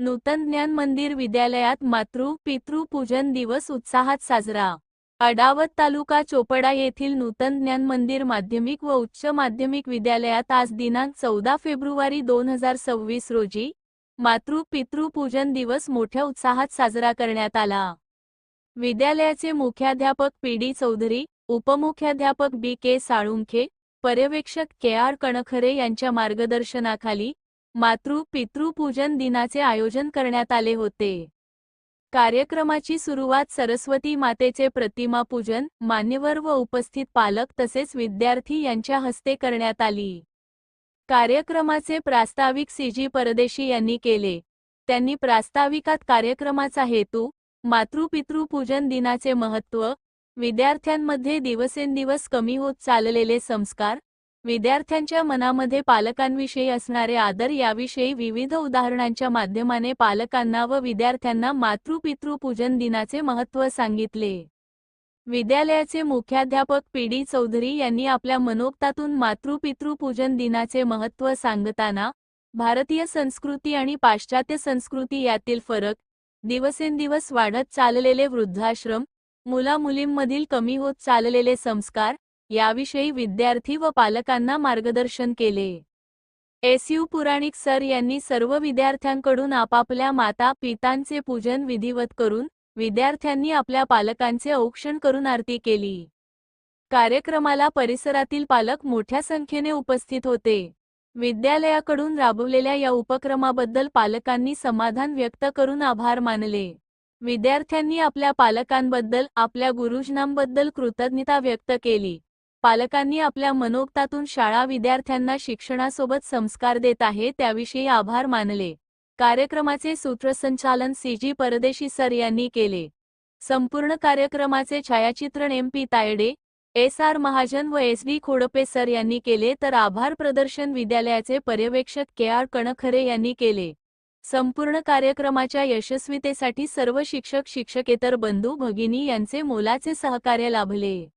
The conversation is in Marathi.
नूतन ज्ञान मंदिर विद्यालयात मातृ पितृ पूजन दिवस उत्साहात साजरा. अडावत तालुका चोपडा येथील नूतन ज्ञान मंदिर माध्यमिक व उच्च माध्यमिक विद्यालयात आज दिनांक चौदा फेब्रुवारी दोन हजार सव्वीस रोजी मातृ पितृ पूजन दिवस मोठ्या उत्साहात साजरा करण्यात आला. विद्यालयाचे मुख्याध्यापक पी. डी. चौधरी उपमुख्याध्यापक बी. के. साळुंखे पर्यवेक्षक के. आर. कणखरे यांच्या मार्गदर्शनाखाली मातृ पितृपूजन दिनाचे आयोजन करण्यात आले होते. कार्यक्रमाची सुरुवात सरस्वती मातेचे प्रतिमा पूजन मान्यवर व उपस्थित पालक तसेच विद्यार्थी यांच्या हस्ते करण्यात आली. कार्यक्रमाचे प्रास्ताविक सीजी परदेशी यांनी केले. त्यांनी प्रास्ताविकात कार्यक्रमाचा हेतू मातृपितृपूजन दिनाचे महत्त्व विद्यार्थ्यांमध्ये दिवसेंदिवस कमी होत चाललेले संस्कार विद्यार्थ्यांच्या मनामध्ये पालकांविषयी असणारे आदर याविषयी विविध उदाहरणांच्या माध्यमाने पालकांना व विद्यार्थ्यांना मातृपितृ पूजन दिनाचे महत्त्व सांगितले. विद्यालयाचे मुख्याध्यापक पी. डी. चौधरी यांनी आपल्या मनोक्तातून मातृपितृ पूजन दिनाचे महत्त्व सांगताना भारतीय संस्कृती आणि पाश्चात्य संस्कृती यातील फरक दिवसेंदिवस वाढत चाललेले वृद्धाश्रम मुलामुलींमधील कमी होत चाललेले संस्कार याविषयी विद्यार्थी व पालकांना मार्गदर्शन केले. एस. यू. पुराणिक सर यांनी सर्व विद्यार्थ्यांकडून आपापल्या माता पितांचे पूजन विधिवत करून विद्यार्थ्यांनी आपल्या पालकांचे औक्षण करून आरती केली. कार्यक्रमाला परिसरातील पालक मोठ्या संख्येने उपस्थित होते. विद्यालयाकडून राबवलेल्या या उपक्रमाबद्दल पालकांनी समाधान व्यक्त करून आभार मानले. विद्यार्थ्यांनी आपल्या पालकांबद्दल आपल्या गुरुजनांबद्दल कृतज्ञता व्यक्त केली. पालकांनी आपल्या मनोगतातून शाळा विद्यार्थ्यांना शिक्षणासोबत संस्कार देत आहे त्याविषयी आभार मानले. कार्यक्रमाचे सूत्रसंचालन सीजी परदेशी सर यांनी केले. संपूर्ण कार्यक्रमाचे छायाचित्रण M. P. Tayade S. R. Mahajan व एस. डी खोडपे सर यांनी केले तर आभार प्रदर्शन विद्यालयाचे पर्यवेक्षक के. आर. कणखरे यांनी केले. संपूर्ण कार्यक्रमाच्या यशस्वीतेसाठी सर्व शिक्षक शिक्षकेतर बंधू भगिनी यांचे मोलाचे सहकार्य लाभले.